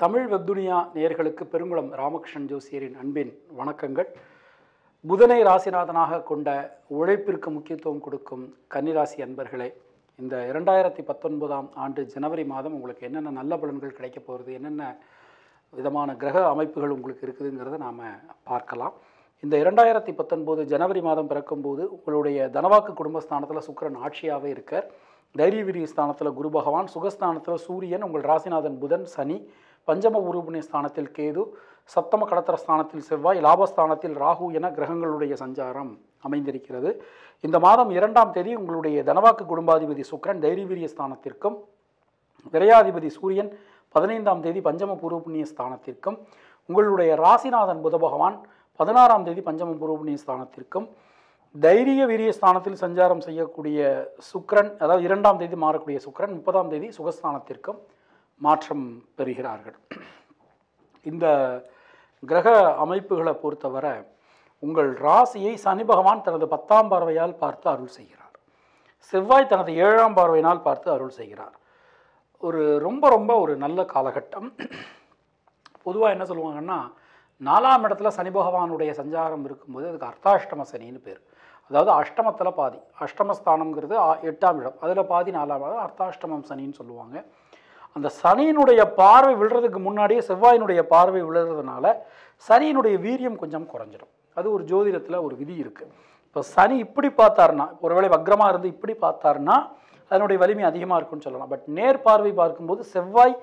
தமிழ் வெப்துனியா நேயர்களுக்கு பெருங்குளம் ராமகிருஷ்ணன் ஜோசியரின் அன்பின் வணக்கங்கள். புதனை ராசிநாதனாக கொண்ட உழைப்பிற்கு முக்கியத்துவம் கொடுக்கும் கன்னிராசி அன்பர்களே இந்த இரண்டாயிரத்தி பத்தொன்பதாம் ஆண்டு ஜனவரி மாதம் உங்களுக்கு என்னென்ன நல்ல பலன்கள் கிடைக்க போகிறது என்னென்ன விதமான கிரக அமைப்புகள் உங்களுக்கு இருக்குதுங்கிறத நாம் பார்க்கலாம். இந்த இரண்டாயிரத்தி பத்தொன்பது ஜனவரி மாதம் பிறக்கும்போது உங்களுடைய தனவாக்கு குடும்பஸ்தானத்தில் சுக்கிரன் ஆட்சியாகவே இருக்கார். தைரியவீரி ஸ்தானத்தில் குரு பகவான் சுகஸ்தானத்தில் சூரியன் உங்கள் ராசிநாதன் புதன் சனி பஞ்சம உருபுணி ஸ்தானத்தில் கேது சப்தம கடத்தர ஸ்தானத்தில் செவ்வாய் லாபஸ்தானத்தில் ராகு என கிரகங்களுடைய சஞ்சாரம் அமைந்திருக்கிறது. இந்த மாதம் இரண்டாம் தேதி உங்களுடைய தனவாக்கு குடும்பாதிபதி சுக்கரன் தைரிய வீரிய ஸ்தானத்திற்கும் விரையாதிபதி சூரியன் பதினைந்தாம் தேதி பஞ்சம பூர்வபுண்ணிய ஸ்தானத்திற்கும் உங்களுடைய ராசிநாதன் புத பகவான் பதினாறாம் தேதி பஞ்சம பூர்வபுண்ணிய ஸ்தானத்திற்கும் தைரிய வீரிய ஸ்தானத்தில் சஞ்சாரம் செய்யக்கூடிய சுக்கரன் அதாவது இரண்டாம் தேதி மாறக்கூடிய சுக்கிரன் முப்பதாம் தேதி சுகஸ்தானத்திற்கும் மாற்றம் பெறுகிறார்கள். இந்த கிரக அமைப்புகளை பொறுத்தவரை உங்கள் ராசியை சனி பகவான் தனது பத்தாம் பார்வையால் பார்த்து அருள் செய்கிறார். செவ்வாய் தனது ஏழாம் பார்வையினால் பார்த்து அருள் செய்கிறார். ஒரு ரொம்ப ரொம்ப ஒரு நல்ல காலகட்டம். பொதுவாக என்ன சொல்லுவாங்கன்னா நாலாம் இடத்துல சனி பகவானுடைய சஞ்சாரம் இருக்கும்போது அதுக்கு அர்த்தாஷ்டம சனின்னு பேர். அதாவது அஷ்டமத்தில் பாதி. அஷ்டமஸ்தானம்ங்கிறது எட்டாம் இடம். அதில் பாதி நாலாம் இடம். அர்த்தாஷ்டமம் சனின்னு சொல்லுவாங்க. அந்த சனியினுடைய பார்வை விழுறதுக்கு முன்னாடியே செவ்வாயினுடைய பார்வை விழுறதுனால சனியினுடைய வீரியம் கொஞ்சம் குறைஞ்சிடும். அது ஒரு ஜோதிடத்தில் ஒரு விதி இருக்குது இப்போ சனி இப்படி பார்த்தாருன்னா ஒருவேளை வக்ரமாக இருந்து இப்படி பார்த்தாருன்னா அதனுடைய வலிமை அதிகமாக இருக்கும்னு சொல்லலாம். பட் நேர் பார்வை பார்க்கும்போது செவ்வாய்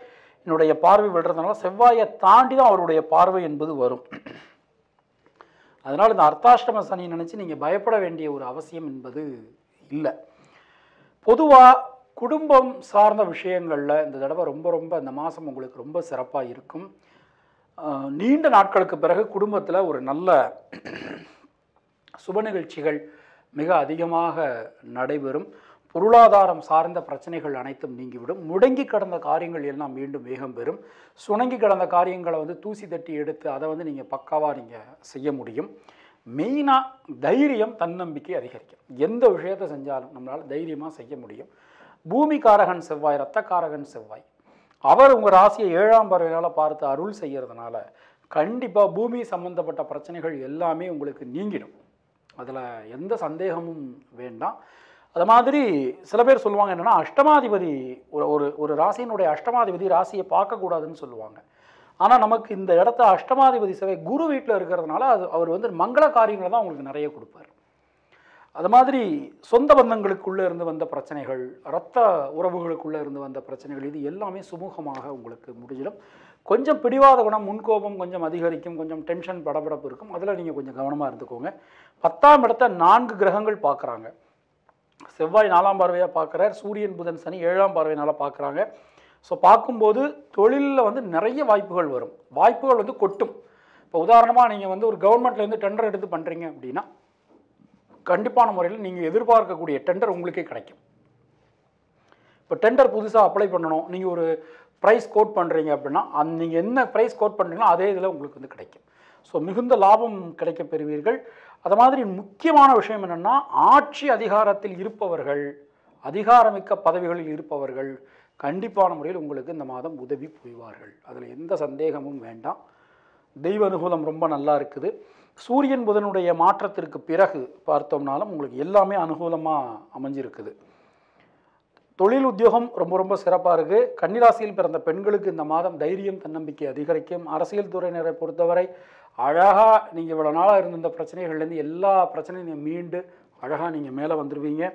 என்னுடைய பார்வை விழுறதுனால செவ்வாயை தாண்டி தான் அவருடைய பார்வை என்பது வரும். அதனால் இந்த அர்த்தாஷ்டம சனி நினச்சி நீங்கள் பயப்பட வேண்டிய ஒரு அவசியம் என்பது இல்லை. பொதுவாக குடும்பம் சார்ந்த விஷயங்களில் இந்த தடவை ரொம்ப ரொம்ப இந்த மாதம் உங்களுக்கு ரொம்ப சிறப்பாக இருக்கும். நீண்ட நாட்களுக்கு பிறகு குடும்பத்தில் ஒரு நல்ல சுப நிகழ்ச்சிகள் மிக அதிகமாக நடைபெறும். பொருளாதாரம் சார்ந்த பிரச்சனைகள் அனைத்தும் நீங்கிவிடும். முடங்கி கடந்த காரியங்கள் எல்லாம் மீண்டும் வேகம் பெறும். சுணங்கி கிடந்த காரியங்களை வந்து தூசி தட்டி எடுத்து அதை வந்து நீங்கள் பக்காவாக நீங்கள் செய்ய முடியும். மெயினாக தைரியம் தன்னம்பிக்கை அதிகரிக்கும். எந்த விஷயத்தை செஞ்சாலும் நம்மளால் தைரியமாக செய்ய முடியும். பூமிகாரகன் செவ்வாய் ரத்தக்காரகன் செவ்வாய். அவர் உங்கள் ராசியை ஏழாம் பறவையால் பார்த்து அருள் செய்கிறதுனால கண்டிப்பாக பூமி சம்பந்தப்பட்ட பிரச்சனைகள் எல்லாமே உங்களுக்கு நீங்கிடும். அதில் எந்த சந்தேகமும் வேண்டாம். அது மாதிரி சில பேர் சொல்லுவாங்க என்னென்னா அஷ்டமாதிபதி ஒரு ஒரு ஒரு ராசியினுடைய அஷ்டமாதிபதி ராசியை பார்க்கக்கூடாதுன்னு சொல்லுவாங்க. ஆனால் நமக்கு இந்த இடத்த அஷ்டமாதிபதி சேவை குரு வீட்டில் இருக்கிறதுனால அது அவர் வந்து மங்கள காரியங்களை தான் உங்களுக்கு நிறைய கொடுப்பார். அது மாதிரி சொந்த பந்தங்களுக்குள்ளே இருந்து வந்த பிரச்சனைகள் இரத்த உறவுகளுக்குள்ளே இருந்து வந்த பிரச்சனைகள் இது எல்லாமே சுமூகமாக உங்களுக்கு முடிஞ்சிடும். கொஞ்சம் பிடிவாத குணம் முன்கோபம் கொஞ்சம் அதிகரிக்கும் கொஞ்சம் டென்ஷன் படபடப்பு இருக்கும். அதில் நீங்கள் கொஞ்சம் கவனமாக இருந்துக்கோங்க. பத்தாம் இடத்த நான்கு கிரகங்கள் பார்க்குறாங்க. செவ்வாய் நாலாம் பார்வையாக பார்க்குறார் சூரியன் புதன் சனி ஏழாம் பார்வையினால் பார்க்குறாங்க. ஸோ பார்க்கும்போது தொழிலில் வந்து நிறைய வாய்ப்புகள் வரும். வாய்ப்புகள் வந்து கொட்டும். இப்போ உதாரணமாக நீங்கள் வந்து ஒரு கவர்மெண்ட்லேருந்து டெண்டர் எடுத்து பண்ணுறீங்க அப்படின்னா கண்டிப்பான முறையில் நீங்கள் எதிர்பார்க்கக்கூடிய டெண்டர் உங்களுக்கே கிடைக்கும். இப்போ டெண்டர் புதுசாக அப்ளை பண்ணணும். நீங்கள் ஒரு ப்ரைஸ் கோட் பண்ணுறீங்க அப்படின்னா அந்த நீங்கள் என்ன ப்ரைஸ் கோட் பண்ணுறீங்களோ அதே இதில் உங்களுக்கு வந்து கிடைக்கும். ஸோ மிகுந்த லாபம் கிடைக்கப் பெறுவீர்கள். அது மாதிரி முக்கியமான விஷயம் என்னென்னா ஆட்சி அதிகாரத்தில் இருப்பவர்கள் அதிகாரமிக்க பதவிகளில் இருப்பவர்கள் கண்டிப்பான முறையில் உங்களுக்கு இந்த மாதம் உதவி புரிவார்கள். அதில் எந்த சந்தேகமும் வேண்டாம். தெய்வ அனுகூலம் ரொம்ப நல்லா இருக்குது. சூரியன் புதனுடைய மாற்றத்திற்கு பிறகு பார்த்தோம்னாலும் உங்களுக்கு எல்லாமே அனுகூலமாக அமைஞ்சிருக்குது. தொழில் உத்தியோகம் ரொம்ப ரொம்ப சிறப்பாக இருக்குது கன்னிராசியில் பிறந்த பெண்களுக்கு இந்த மாதம் தைரியம் தன்னம்பிக்கை அதிகரிக்கும். அரசியல் துறையினரை பொறுத்தவரை அழகாக நீங்கள் இவ்வளோ நாளாக இருந்த இந்த பிரச்சனைகள்லேருந்து எல்லா பிரச்சனையும் மீண்டு அழகாக நீங்கள் மேலே வந்துடுவீங்க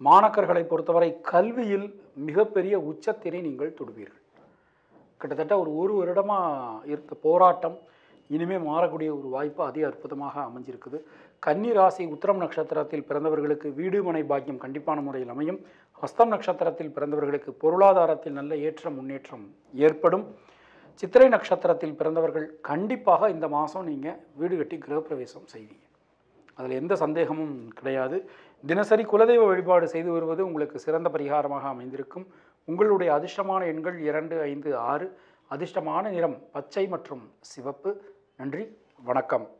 மாணக்கர்களை பொறுத்தவரை கல்வியில் மிகப்பெரிய உச்சத்தினை நீங்கள் தொடுவீர்கள். கிட்டத்தட்ட ஒரு ஒரு வருடமாக இருந்த போராட்டம் இனிமே மாறக்கூடிய ஒரு வாய்ப்பு அதி அற்புதமாக அமைஞ்சிருக்குது. கன்னி ராசி உத்திரம் நட்சத்திரத்தில் பிறந்தவர்களுக்கு வீடு மனை பாக்கியம் கண்டிப்பான முறையில் அமையும். ஹஸ்தம் நட்சத்திரத்தில் பிறந்தவர்களுக்கு பொருளாதாரத்தில் நல்ல ஏற்றம் முன்னேற்றம் ஏற்படும். சித்திரை நட்சத்திரத்தில் பிறந்தவர்கள் கண்டிப்பாக இந்த மாதம் நீங்கள் வீடு கட்டி கிரகப்பிரவேசம் செய்வீங்க. அதில் எந்த சந்தேகமும் கிடையாது. தினசரி குலதெய்வ வழிபாடு செய்து வருவது உங்களுக்கு சிறந்த பரிகாரமாக அமைந்திருக்கும். உங்களுடைய அதிர்ஷ்டமான எண்கள் இரண்டு ஐந்து ஆறு. அதிர்ஷ்டமான நிறம் பச்சை மற்றும் சிவப்பு. நன்றி வணக்கம்.